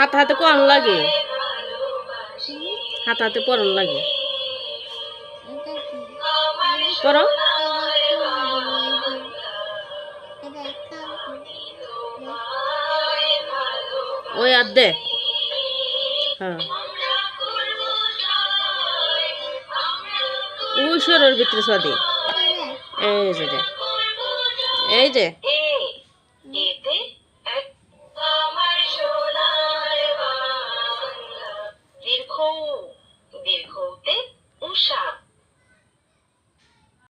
হাতে হাতে কম লাগে। হাতে হাতে পরন লাগে। পর। ওই আর দে। হ্যাঁ। ওই ভিতরে সদি এই যে দে। এই যে।